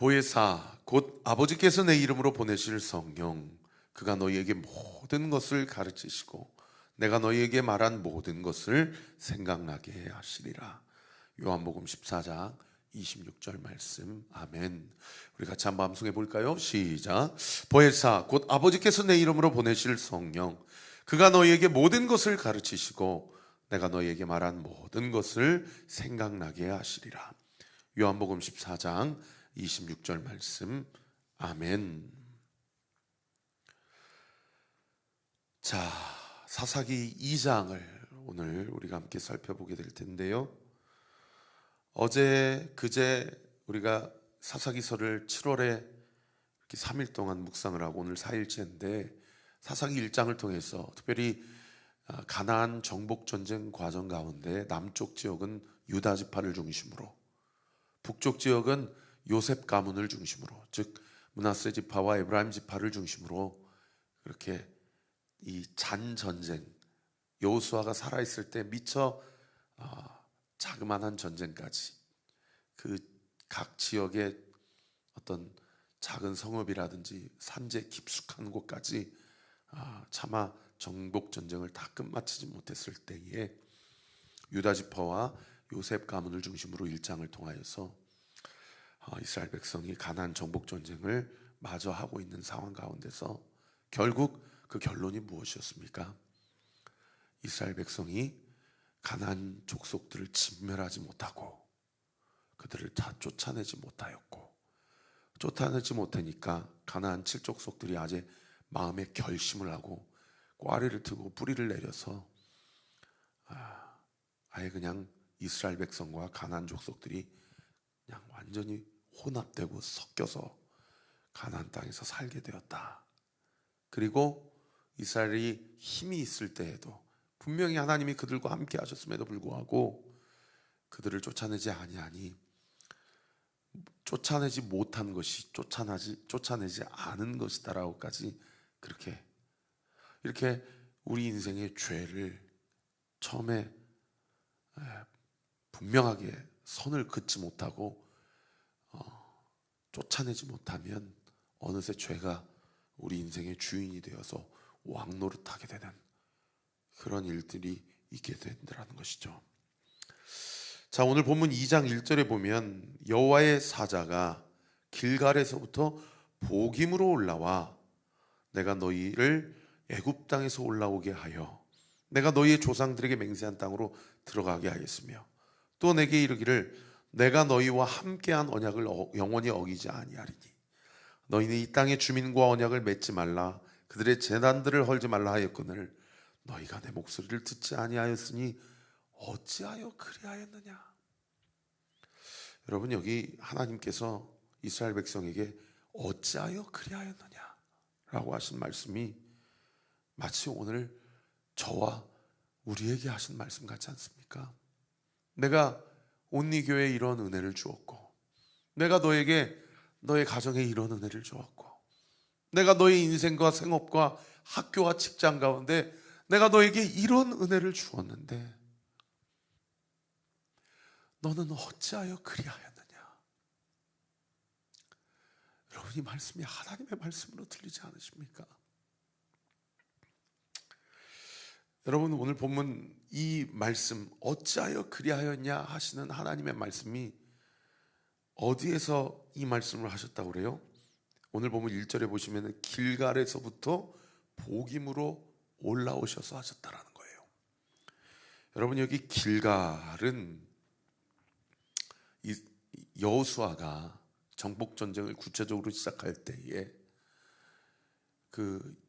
보혜사 곧 아버지께서 내 이름으로 보내실 성령 그가 너희에게 모든 것을 가르치시고 내가 너희에게 말한 모든 것을 생각나게 하시리라. 요한복음 14장 26절 말씀. 아멘. 우리 같이 한번 함송해 볼까요? 시작. 보혜사 곧 아버지께서 내 이름으로 보내실 성령 그가 너희에게 모든 것을 가르치시고 내가 너희에게 말한 모든 것을 생각나게 하시리라. 요한복음 14장 26절 말씀. 아멘. 자, 사사기 2장을 오늘 우리가 함께 살펴보게 될 텐데요. 어제 그제 우리가 사사기서를 7월에 이렇게 3일 동안 묵상을 하고 오늘 4일째인데 사사기 1장을 통해서 특별히 아, 가나안 정복 전쟁 과정 가운데 남쪽 지역은 유다 지파를 중심으로 북쪽 지역은 요셉 가문을 중심으로 즉 문하세 지파와 에브라임 지파를 중심으로 그렇게 이 잔 전쟁 여호수아가 살아 있을 때 미처 아, 자그마한 전쟁까지 그 각 지역의 어떤 작은 성읍이라든지 산재 깊숙한 곳까지 아, 차마 정복 전쟁을 다 끝마치지 못했을 때에 유다 지파와 요셉 가문을 중심으로 일장을 통하여서 아, 이스라엘 백성이 가나안 정복 전쟁을 마저 하고 있는 상황 가운데서 결국 그 결론이 무엇이었습니까? 이스라엘 백성이 가나안 족속들을 진멸하지 못하고 그들을 다 쫓아내지 못하였고 쫓아내지 못하니까 가나안 칠족속들이 아재 마음에 결심을 하고 꽈리를 트고 뿌리를 내려서 아, 아예 그냥 이스라엘 백성과 가나안 족속들이 그냥 완전히 혼합되고 섞여서 가나안 땅에서 살게 되었다. 그리고 이스라엘이 힘이 있을 때에도 분명히 하나님이 그들과 함께 하셨음에도 불구하고 그들을 쫓아내지 아니하니 쫓아내지 못한 것이 쫓아내지 쫓아내지 않은 것이다라고까지 그렇게 이렇게 우리 인생의 죄를 처음에 에, 분명하게 선을 긋지 못하고 어, 쫓아내지 못하면 어느새 죄가 우리 인생의 주인이 되어서 왕노릇하게 되는 그런 일들이 있게 된다는 것이죠. 자, 오늘 본문 2장 1절에 보면 여호와의 사자가 길갈에서부터 복임으로 올라와 내가 너희를 애굽 땅에서 올라오게 하여 내가 너희의 조상들에게 맹세한 땅으로 들어가게 하겠으며 또 내게 이르기를 내가 너희와 함께한 언약을 어- 영원히 어기지 아니하리니. 너희는 이 땅의 주민과 언약을 맺지 말라. 그들의 재단들을 헐지 말라 하였거늘 너희가 내 목소리를 듣지 아니하였으니 어찌하여 그리하였느냐? 여러분 여기 하나님께서 이스라엘 백성에게 어찌하여 그리하였느냐 라고 하신 말씀이 마치 오늘 저와 우리에게 하신 말씀 같지 않습니까? 내가 온리 교회에 이런 은혜를 주었고 내가 너에게 너의 가정에 이런 은혜를 주었고 내가 너의 인생과 생업과 학교와 직장 가운데 내가 너에게 이런 은혜를 주었는데 너는 어찌하여 그리하였느냐? 여러분 이 말씀이 하나님의 말씀으로 들리지 않으십니까? 여러분 오늘 본문 이 말씀 어찌하여 그리하였냐 하시는 하나님의 말씀이 어디에서 이 말씀을 하셨다고 그래요? 오늘 보면 1절에 보시면 길갈에서부터 복임으로 올라오셔서 하셨다라는 거예요. 여러분 여기 길갈은 이 여호수아가 정복 전쟁을 구체적으로 시작할 때에 그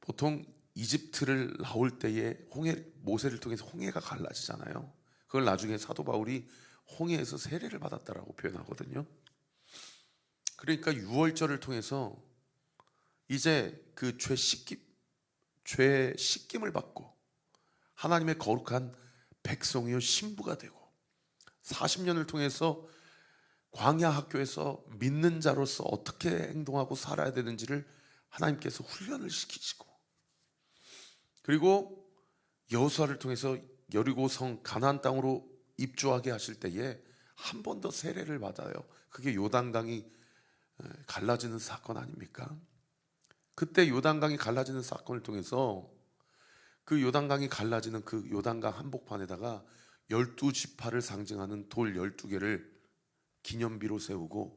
보통 이집트를 나올 때에 홍해 모세를 통해서 홍해가 갈라지잖아요. 그걸 나중에 사도 바울이 홍해에서 세례를 받았다라고 표현하거든요. 그러니까 유월절을 통해서 이제 그 죄 씻김 죄 씻김을 받고 하나님의 거룩한 백성이요 신부가 되고 40년을 통해서 광야 학교에서 믿는 자로서 어떻게 행동하고 살아야 되는지를 하나님께서 훈련을 시키시고 그리고 여호수아를 통해서 여리고 성 가나안 땅으로 입주하게 하실 때에 한 번 더 세례를 받아요. 그게 요단강이 에, 갈라지는 사건 아닙니까? 그때 요단강이 갈라지는 사건을 통해서 그 요단강이 갈라지는 그 요단강 한복판에다가 열두 지파를 상징하는 돌 열두 개를 기념비로 세우고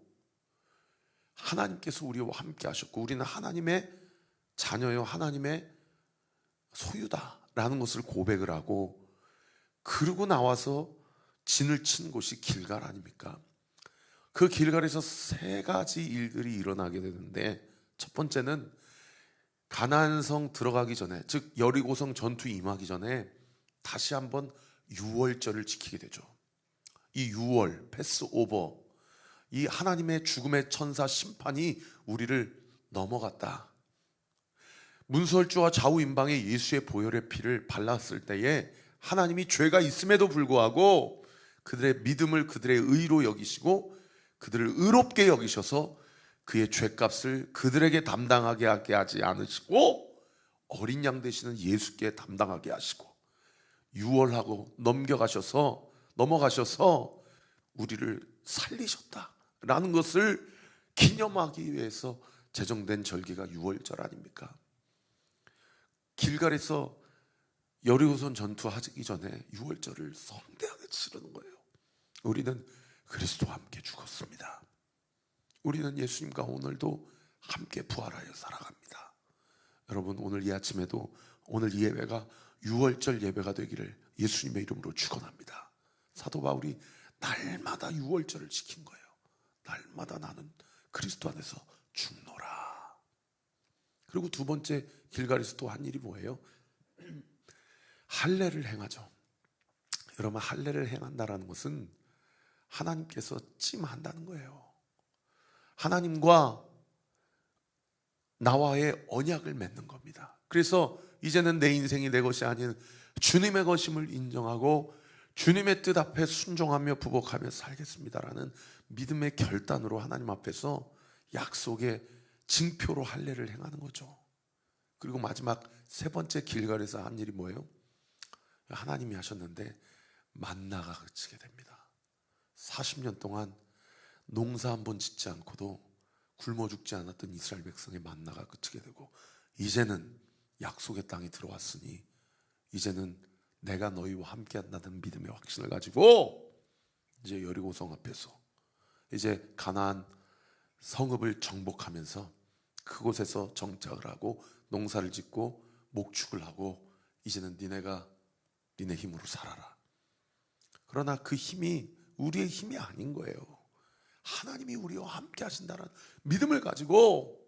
하나님께서 우리와 함께 하셨고 우리는 하나님의 자녀요 하나님의 소유다라는 것을 고백을 하고 그러고 나와서 진을 친 곳이 길갈 아닙니까? 그 길갈에서 세 가지 일들이 일어나게 되는데 첫 번째는 가나안성 들어가기 전에 즉 여리고성 전투 임하기 전에 다시 한번 유월절을 지키게 되죠. 이 유월 패스오버 이 하나님의 죽음의 천사 심판이 우리를 넘어갔다. 문설주와 좌우 임방에 예수의 보혈의 피를 발랐을 때에 하나님이 죄가 있음에도 불구하고 그들의 믿음을 그들의 의로 여기시고 그들을 의롭게 여기셔서 그의 죄값을 그들에게 담당하게 하게 하지 않으시고 어린 양 되시는 예수께 담당하게 하시고 유월하고 넘겨가셔서 넘어가셔서 우리를 살리셨다라는 것을 기념하기 위해서 제정된 절기가 유월절 아닙니까? 길갈에서 여리고선 전투하기 전에 유월절을 성대하게 치르는 거예요. 우리는 그리스도와 함께 죽었습니다. 우리는 예수님과 오늘도 함께 부활하여 살아갑니다. 여러분 오늘 이 아침에도 오늘 이 예배가 유월절 예배가 되기를 예수님의 이름으로 축원합니다. 사도 바울이 날마다 유월절을 지킨 거예요. 날마다 나는 그리스도 안에서 죽노라. 그리고 두 번째 길갈에서 또 한 일이 뭐예요? 할례를 행하죠. 여러분 할례를 행한다라는 것은 하나님께서 찜한다는 거예요. 하나님과 나와의 언약을 맺는 겁니다. 그래서 이제는 내 인생이 내 것이 아닌 주님의 것임을 인정하고 주님의 뜻 앞에 순종하며 부복하며 살겠습니다라는 믿음의 결단으로 하나님 앞에서 약속의 징표로 할례를 행하는 거죠. 그리고 마지막 세 번째 길갈에서 한 일이 뭐예요? 하나님이 하셨는데 만나가 그치게 됩니다. 40년 동안 농사 한 번 짓지 않고도 굶어 죽지 않았던 이스라엘 백성의 만나가 그치게 되고 이제는 약속의 땅에 들어왔으니 이제는 내가 너희와 함께 한다는 믿음의 확신을 가지고 이제 여리고성 앞에서 이제 가나안 성읍을 정복하면서 그곳에서 정착을 하고 농사를 짓고 목축을 하고 이제는 니네가 니네 힘으로 살아라. 그러나 그 힘이 우리의 힘이 아닌 거예요. 하나님이 우리와 함께 하신다는 믿음을 가지고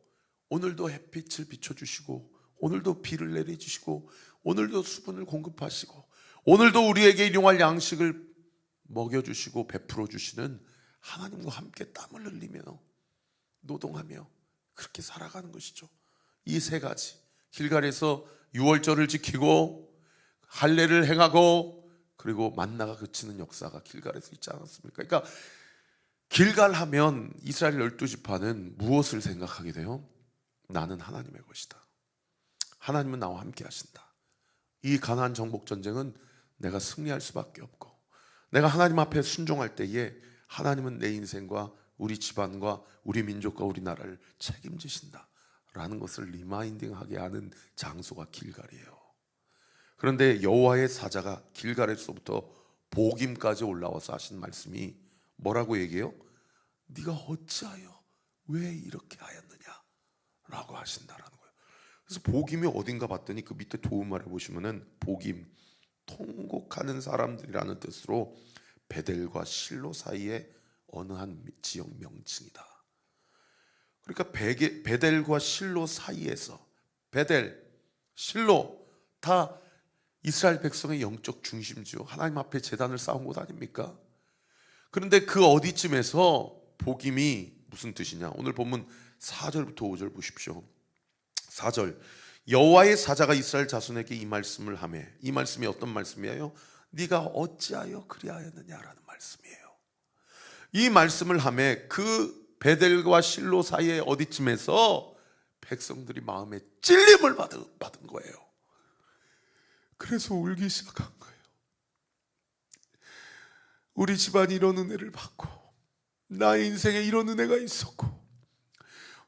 오늘도 햇빛을 비춰주시고 오늘도 비를 내려주시고 오늘도 수분을 공급하시고 오늘도 우리에게 일용할 양식을 먹여주시고 베풀어 주시는 하나님과 함께 땀을 흘리며 노동하며 그렇게 살아가는 것이죠. 이 세 가지 길갈에서 유월절을 지키고 할례를 행하고 그리고 만나가 그치는 역사가 길갈에서 있지 않았습니까? 그러니까 길갈 하면 이스라엘 열두 지파는 무엇을 생각하게 돼요? 나는 하나님의 것이다. 하나님은 나와 함께 하신다. 이 가나안 정복 전쟁은 내가 승리할 수밖에 없고 내가 하나님 앞에 순종할 때에 하나님은 내 인생과 우리 집안과 우리 민족과 우리 나라를 책임지신다. 라는 것을 리마인딩하게 하는 장소가 길갈이에요. 그런데 여호와의 사자가 길갈에서부터 복임까지 올라와서 하신 말씀이 뭐라고 얘기해요? 네가 어찌하여 왜 이렇게 하였느냐? 라고 하신다라는 거예요. 그래서 복임이 어딘가 봤더니 그 밑에 도움말에 보시면은 복임 통곡하는 사람들이라는 뜻으로 베델과 실로 사이에 어느 한 지역 명칭이다. 그러니까 베게, 베델과 실로 사이에서 베델, 실로 다 이스라엘 백성의 영적 중심지요. 하나님 앞에 재단을 쌓은 곳 아닙니까? 그런데 그 어디쯤에서 복임이 무슨 뜻이냐? 오늘 본문 4절부터 5절 보십시오. 4절 여호와의 사자가 이스라엘 자손에게 이 말씀을 하매 이 말씀이 어떤 말씀이에요? 네가 어찌하여 그리하였느냐라는 말씀이에요. 이 말씀을 하매 그 베델과 실로 사이에 어디쯤에서 백성들이 마음에 찔림을 받은, 받은 거예요. 그래서 울기 시작한 거예요. 우리 집안이 이런 은혜를 받고 나의 인생에 이런 은혜가 있었고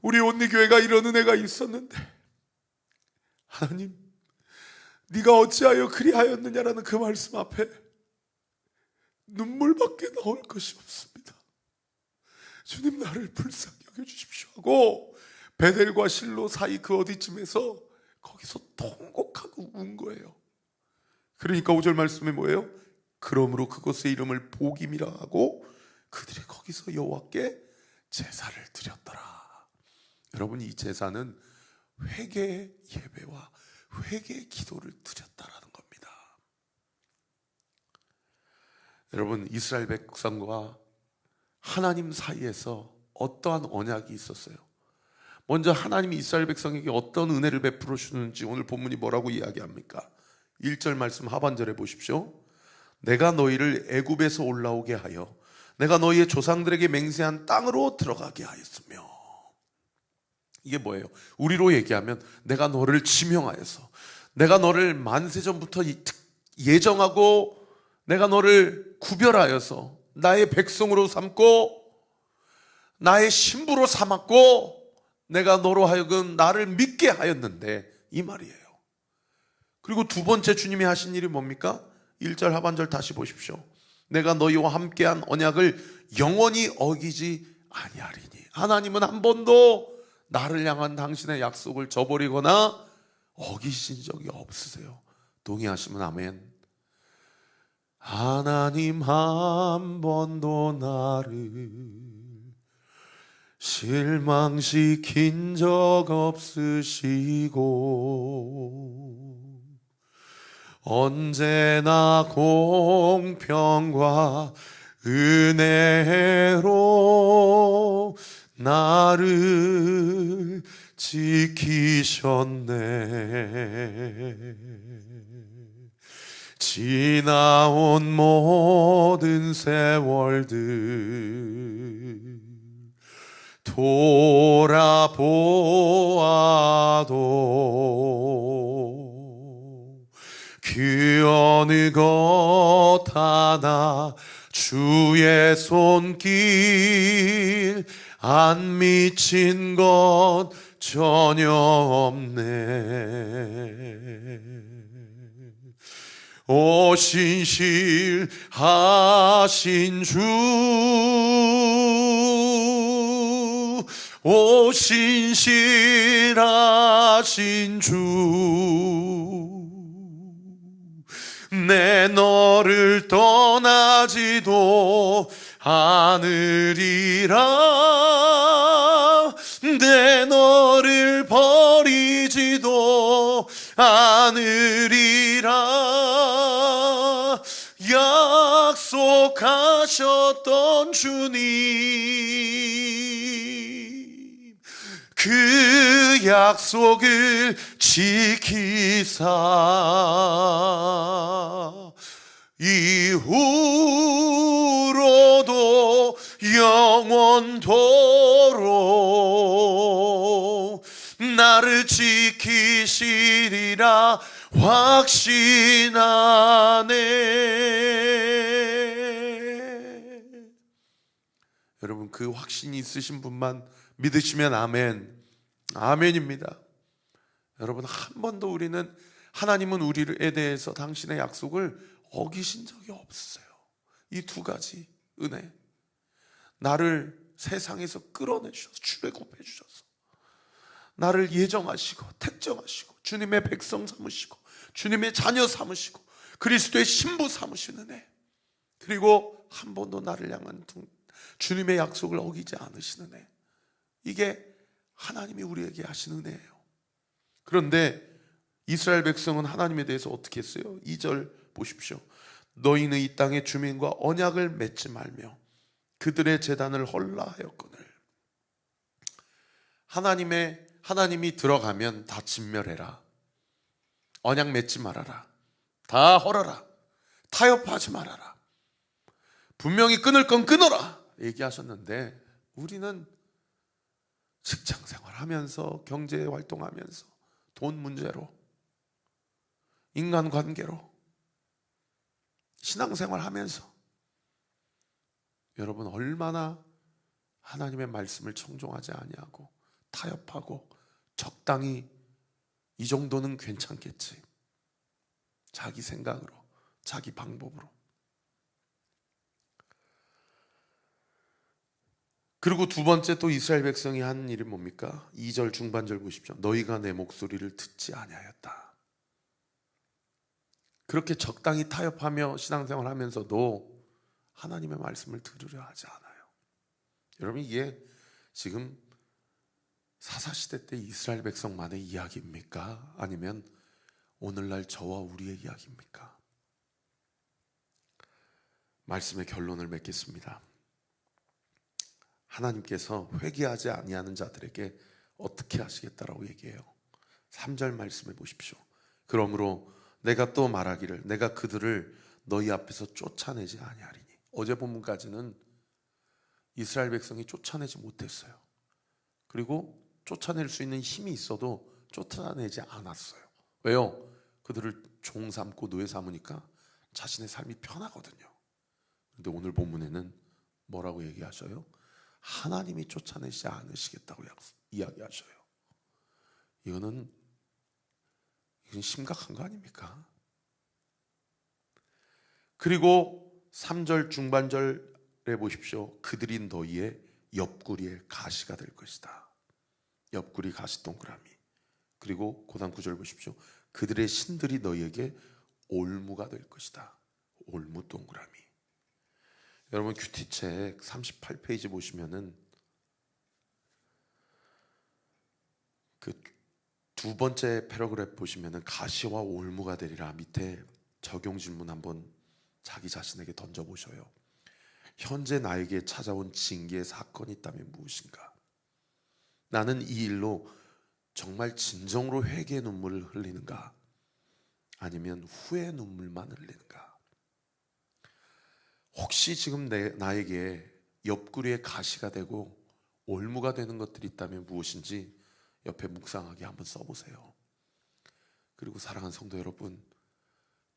우리 온리교회가 이런 은혜가 있었는데 하나님 네가 어찌하여 그리하였느냐라는 그 말씀 앞에 눈물밖에 나올 것이 없습니다. 주님 나를 불쌍히 여겨 주십시오 하고 베델과 실로 사이 그 어디쯤에서 거기서 통곡하고 운 거예요. 그러니까 5절 말씀이 뭐예요? 그러므로 그곳의 이름을 복임이라 하고 그들이 거기서 여호와께 제사를 드렸더라. 여러분 이 제사는 회개 예배와 회개 기도를 드렸다라는 겁니다. 여러분 이스라엘 백성과 하나님 사이에서 어떠한 언약이 있었어요? 먼저 하나님이 이스라엘 백성에게 어떤 은혜를 베풀어 주는지 오늘 본문이 뭐라고 이야기합니까? 1절 말씀 하반절에 보십시오. 내가 너희를 애굽에서 올라오게 하여 내가 너희의 조상들에게 맹세한 땅으로 들어가게 하였으며 이게 뭐예요? 우리로 얘기하면 내가 너를 지명하여서 내가 너를 만세 전부터 예정하고 내가 너를 구별하여서 나의 백성으로 삼고 나의 신부로 삼았고 내가 너로 하여금 나를 믿게 하였는데 이 말이에요. 그리고 두 번째 주님이 하신 일이 뭡니까? 1절 하반절 다시 보십시오. 내가 너희와 함께한 언약을 영원히 어기지 아니하리니. 하나님은 한 번도 나를 향한 당신의 약속을 저버리거나 어기신 적이 없으세요. 동의하시면 아멘. 하나님 한 번도 나를 실망시킨 적 없으시고 언제나 공평과 은혜로 나를 지키셨네. 지나온 모든 세월들 돌아보아도 그 어느 것 하나 주의 손길 안 미친 것 전혀 없네. 오 신실하신 주, 오 신실하신 주, 내 너를 떠나지도 않으리라. 내 너를 버리지도 않으리라 약속하셨던 주님 그 약속을 지키사 이후로도 영원토록 나를 지키시리라 확신하네. 여러분 그 확신이 있으신 분만 믿으시면 아멘. 아멘입니다. 여러분 한 번도 우리는 하나님은 우리에 대해서 당신의 약속을 어기신 적이 없어요. 이 두 가지 은혜. 나를 세상에서 끌어내 주셔서 출애굽해 주셔서 나를 예정하시고 택정하시고 주님의 백성 삼으시고 주님의 자녀 삼으시고 그리스도의 신부 삼으시는 애 그리고 한 번도 나를 향한 주님의 약속을 어기지 않으시는 애 이게 하나님이 우리에게 하신 은혜예요. 그런데 이스라엘 백성은 하나님에 대해서 어떻게 했어요? 2절 보십시오. 너희는 이 땅의 주민과 언약을 맺지 말며 그들의 재단을 헐라하였거늘. 하나님의 하나님이 들어가면 다 진멸해라. 언약 맺지 말아라. 다 헐어라. 타협하지 말아라. 분명히 끊을 건 끊어라. 얘기하셨는데 우리는 직장 생활하면서 경제 활동하면서 돈 문제로 인간 관계로 신앙 생활 하면서 여러분 얼마나 하나님의 말씀을 청종하지 아니하고 타협하고 적당히 이 정도는 괜찮겠지. 자기 생각으로, 자기 방법으로. 그리고 두 번째 또 이스라엘 백성이 한 일이 뭡니까? 2절 중반절 보십시오. 너희가 내 목소리를 듣지 아니하였다. 그렇게 적당히 타협하며 신앙생활 하면서도 하나님의 말씀을 들으려 하지 않아요. 여러분 이게 지금 사사시대 때 이스라엘 백성만의 이야기입니까? 아니면 오늘날 저와 우리의 이야기입니까? 말씀의 결론을 맺겠습니다. 하나님께서 회개하지 아니하는 자들에게 어떻게 하시겠다라고 얘기해요. 3절 말씀해 보십시오. 그러므로 내가 또 말하기를 내가 그들을 너희 앞에서 쫓아내지 아니하리니. 어제 본문까지는 이스라엘 백성이 쫓아내지 못했어요. 그리고 쫓아낼 수 있는 힘이 있어도 쫓아내지 않았어요. 왜요? 그들을 종 삼고 노예 삼으니까 자신의 삶이 편하거든요. 근데 오늘 본문에는 뭐라고 얘기하셔요? 하나님이 쫓아내지 않으시겠다고 이야기하셔요. 이거는 이건 심각한 거 아닙니까? 그리고 3절 중반절에 보십시오. 그들이 너희의 옆구리에 가시가 될 것이다. 옆구리 가시 동그라미. 그리고 고단 구절 보십시오. 그들의 신들이 너희에게 올무가 될 것이다. 올무 동그라미. 여러분 큐티책 38페이지 보시면은 그 두 번째 패러그래프 보시면은 가시와 올무가 되리라 밑에 적용 질문 한번 자기 자신에게 던져 보셔요. 현재 나에게 찾아온 징계의 사건이 있다면 무엇인가? 나는 이 일로 정말 진정으로 회개의 눈물을 흘리는가? 아니면 후회 눈물만 흘리는가? 혹시 지금 내, 나에게 옆구리에 가시가 되고 올무가 되는 것들이 있다면 무엇인지 옆에 묵상하게 한번 써보세요. 그리고 사랑하는 성도 여러분,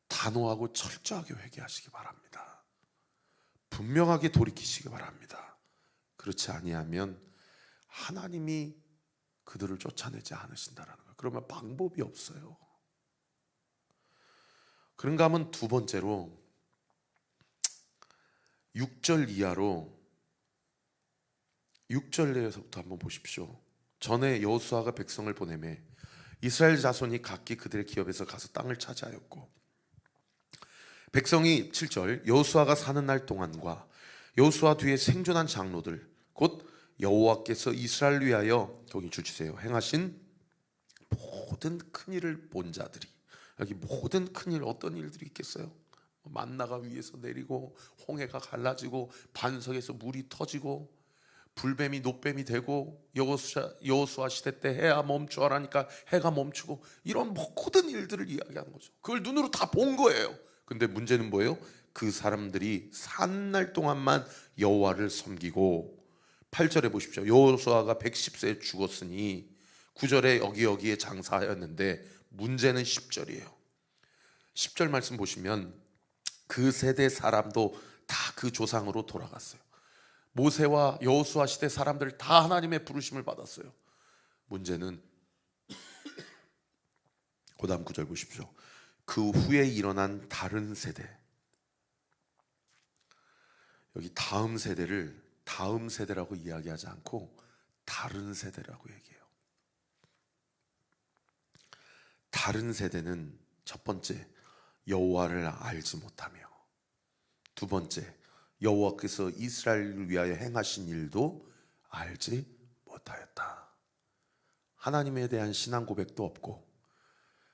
단호하고 철저하게 회개하시기 바랍니다. 분명하게 돌이키시기 바랍니다. 그렇지 아니하면 하나님이 그들을 쫓아내지 않으신다라는 거예요. 그러면 방법이 없어요. 그런가 하면 두 번째로 6절 이하로 6절 내에서부터 한번 보십시오. 전에 여호수아가 백성을 보내매 이스라엘 자손이 각기 그들의 기업에서 가서 땅을 차지하였고 백성이 7절 여호수아가 사는 날 동안과 여호수아 뒤에 생존한 장로들 곧 여호와께서 이스라엘 위하여 거기 주치세요 행하신 모든 큰 일을 본 자들이 여기 모든 큰일 어떤 일들이 있겠어요? 만나가 위에서 내리고 홍해가 갈라지고 반석에서 물이 터지고 불뱀이 노뱀이 되고 여호수아, 여호수아 시대 때 해가 멈추어라니까 해가 멈추고 이런 모든 일들을 이야기하는 거죠. 그걸 눈으로 다 본 거예요. 근데 문제는 뭐예요? 그 사람들이 산 날 동안만 여호와를 섬기고 8절에 보십시오. 여호수아가 110세에 죽었으니 9절에 여기 여기에 장사하였는데 문제는 10절이에요. 10절 말씀 보시면 그 세대 사람도 다 그 조상으로 돌아갔어요. 모세와 여호수아 시대 사람들 다 하나님의 부르심을 받았어요. 문제는 고다음 구절 보십시오. 그 후에 일어난 다른 세대. 여기 다음 세대를 다음 세대라고 이야기하지 않고 다른 세대라고 얘기해요. 다른 세대는 첫 번째 여호와를 알지 못하며 두 번째 여호와께서 이스라엘을 위하여 행하신 일도 알지 못하였다. 하나님에 대한 신앙 고백도 없고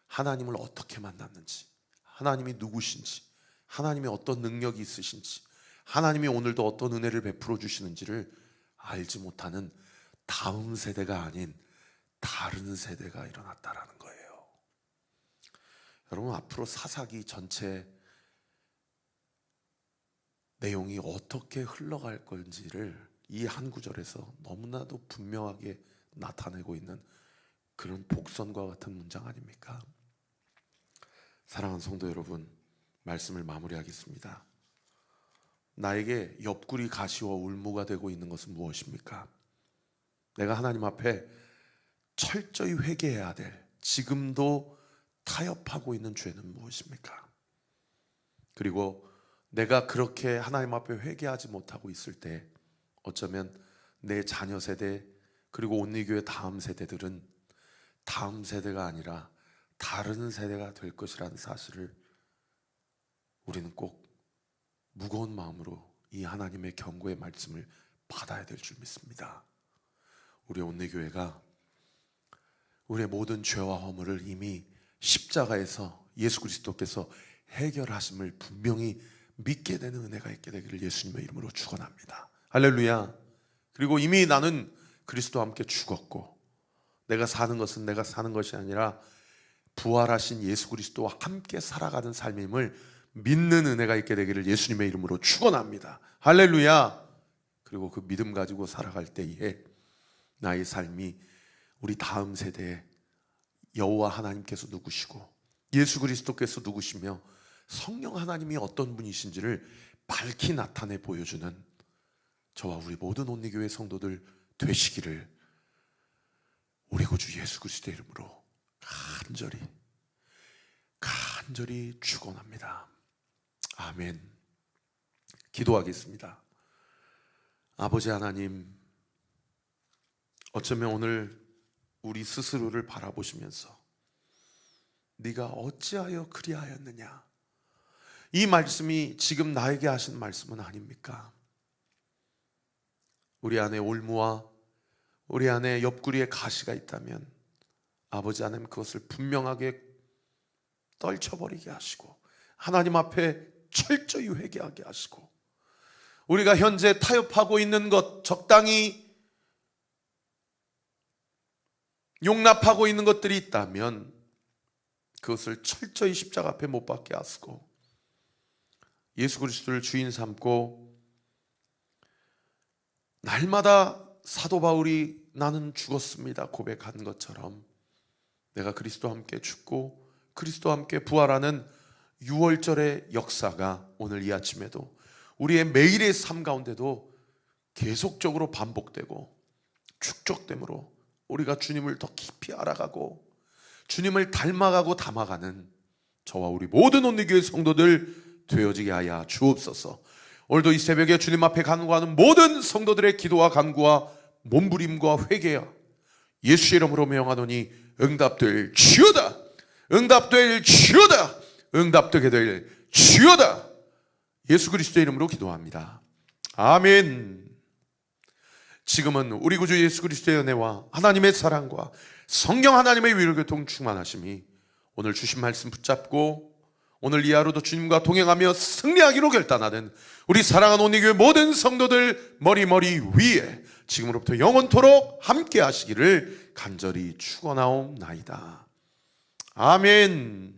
하나님을 어떻게 만났는지 하나님이 누구신지 하나님의 어떤 능력이 있으신지 하나님이 오늘도 어떤 은혜를 베풀어 주시는지를 알지 못하는 다음 세대가 아닌 다른 세대가 일어났다라는 거예요. 여러분 앞으로 사사기 전체 내용이 어떻게 흘러갈 건지를 이 한 구절에서 너무나도 분명하게 나타내고 있는 그런 복선과 같은 문장 아닙니까? 사랑하는 성도 여러분, 말씀을 마무리하겠습니다. 나에게 옆구리 가시와 울무가 되고 있는 것은 무엇입니까? 내가 하나님 앞에 철저히 회개해야 될 지금도 타협하고 있는 죄는 무엇입니까? 그리고 내가 그렇게 하나님 앞에 회개하지 못하고 있을 때 어쩌면 내 자녀 세대 그리고 온리교회 다음 세대들은 다음 세대가 아니라 다른 세대가 될 것이라는 사실을 우리는 꼭 무거운 마음으로 이 하나님의 경고의 말씀을 받아야 될 줄 믿습니다. 우리 온리교회가 우리의 모든 죄와 허물을 이미 십자가에서 예수 그리스도께서 해결하심을 분명히 믿게 되는 은혜가 있게 되기를 예수님의 이름으로 축원합니다. 할렐루야. 그리고 이미 나는 그리스도와 함께 죽었고 내가 사는 것은 내가 사는 것이 아니라 부활하신 예수 그리스도와 함께 살아가는 삶임을 믿는 은혜가 있게 되기를 예수님의 이름으로 축원합니다. 할렐루야. 그리고 그 믿음 가지고 살아갈 때에 나의 삶이 우리 다음 세대에 여호와 하나님께서 누구시고 예수 그리스도께서 누구시며 성령 하나님이 어떤 분이신지를 밝히 나타내 보여주는 저와 우리 모든 온리교회 성도들 되시기를 우리 구주 예수 그리스도의 이름으로 간절히 간절히 축원합니다. 아멘. 기도하겠습니다. 아버지 하나님 어쩌면 오늘 우리 스스로를 바라보시면서 네가 어찌하여 그리하였느냐 이 말씀이 지금 나에게 하신 말씀은 아닙니까? 우리 안에 올무와 우리 안에 옆구리에 가시가 있다면 아버지 하나님 그것을 분명하게 떨쳐버리게 하시고 하나님 앞에 철저히 회개하게 하시고 우리가 현재 타협하고 있는 것 적당히 용납하고 있는 것들이 있다면 그것을 철저히 십자가 앞에 못 박게 하시고 예수 그리스도를 주인 삼고 날마다 사도 바울이 나는 죽었습니다 고백한 것처럼 내가 그리스도와 함께 죽고 그리스도와 함께 부활하는 6월절의 역사가 오늘 이 아침에도 우리의 매일의 삶 가운데도 계속적으로 반복되고 축적됨으로 우리가 주님을 더 깊이 알아가고 주님을 닮아가고 담아가는 저와 우리 모든 온리교회 성도들 되어지게 하여 주옵소서. 오늘도 이 새벽에 주님 앞에 간구하는 모든 성도들의 기도와 간구와 몸부림과 회개야 예수 이름으로 명하노니 응답될 주여다. 응답될 주여다. 응답되게 될 주여다. 예수 그리스도의 이름으로 기도합니다. 아멘. 지금은 우리 구주 예수 그리스도의 은혜와 하나님의 사랑과 성령 하나님의 위로교통 충만하심이 오늘 주신 말씀 붙잡고 오늘 이 하루도 주님과 동행하며 승리하기로 결단하는 우리 사랑하는 온리교회 모든 성도들 머리머리 위에 지금으로부터 영원토록 함께 하시기를 간절히 축원하옵나이다. 아멘.